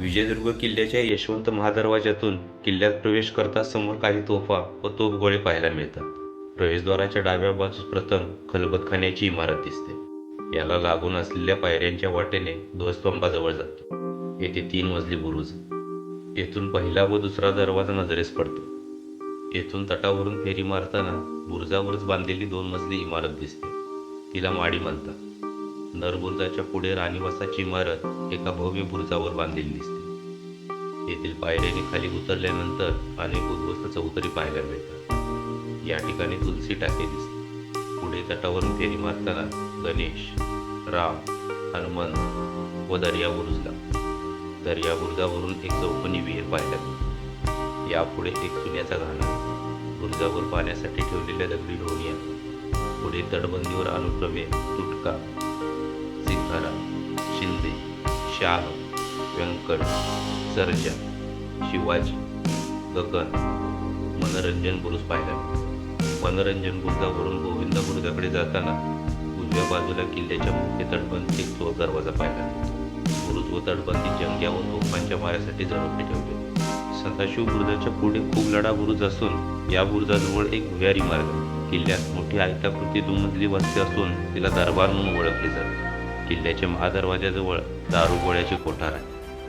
विजयदुर्ग किल्ल्याच्या यशवंत महादरवाज्यातून किल्ल्यात प्रवेश करता समोर काही तोफा व तोफगोळे पाहायला मिळतात. प्रवेशद्वाराच्या डाव्या बाजूस प्रथम खलबतखान्याची इमारत दिसते. याला लागून असलेल्या पायऱ्यांच्या वाटेने ध्वजस्तंभाजवळ जातो. येथे तीन मजली बुरुज. येथून पहिला व दुसरा दरवाजा नजरेस पडतो. येथून तटावरून फेरी मारताना बुरुजावरच बांधलेली दोन मजली इमारत दिसते. तिला माडी म्हणतात. नरबुर्जाच्या पुढे राणीवासाची इमारत एका भव्य बुर्जावर बांधलेली दिसते. येथील पायऱ्याने खाली उतरल्यानंतर अनेक उद्ध्वस्त चौतरी पाहायला मिळतात. या ठिकाणी तुलसी टाके दिसते. पुढे तटावरून फेरी मारताना गणेश राम हनुमंत व दर्या बुरुजला. दर्या बुरुजावरून एक चौकोनी विहीर पाहायला मिळते. यापुढे एक सुन्याचा घाणा. बुरुजावर पाण्यासाठी ठेवलेल्या दगडी ढोणिया पुढे तटबंदीवर अनुक्रमे तुटका सिद्धारा शिंदे शाह व्यंकट सर्जा शिवाजी गगन मनोरंजन बुरुज पाहिला. मनोरंजन बुरुजावरून गोविंद बुरुजाकडे जाताना उजव्या बाजूला किल्ल्याच्या मुख्य तटबंदीत एक चोर दरवाजा पाहिला. बुरुज व तटबंदी जंग्या व तोफांच्या माऱ्यासाठी झडपले ठेवले. सदाशिव बुरुजाच्या पुढे खूप लढा बुरुज असून या बुरुजाजवळ एक भुयारी मार्ग. किल्ल्यात मोठी आयताकृती दुमजली वस्ती असून तिला दरबार म्हणून ओळखले जाते. किल्ल्याच्या महादरवाज्याजवळ दारुगोळ्याचे कोठार आहे.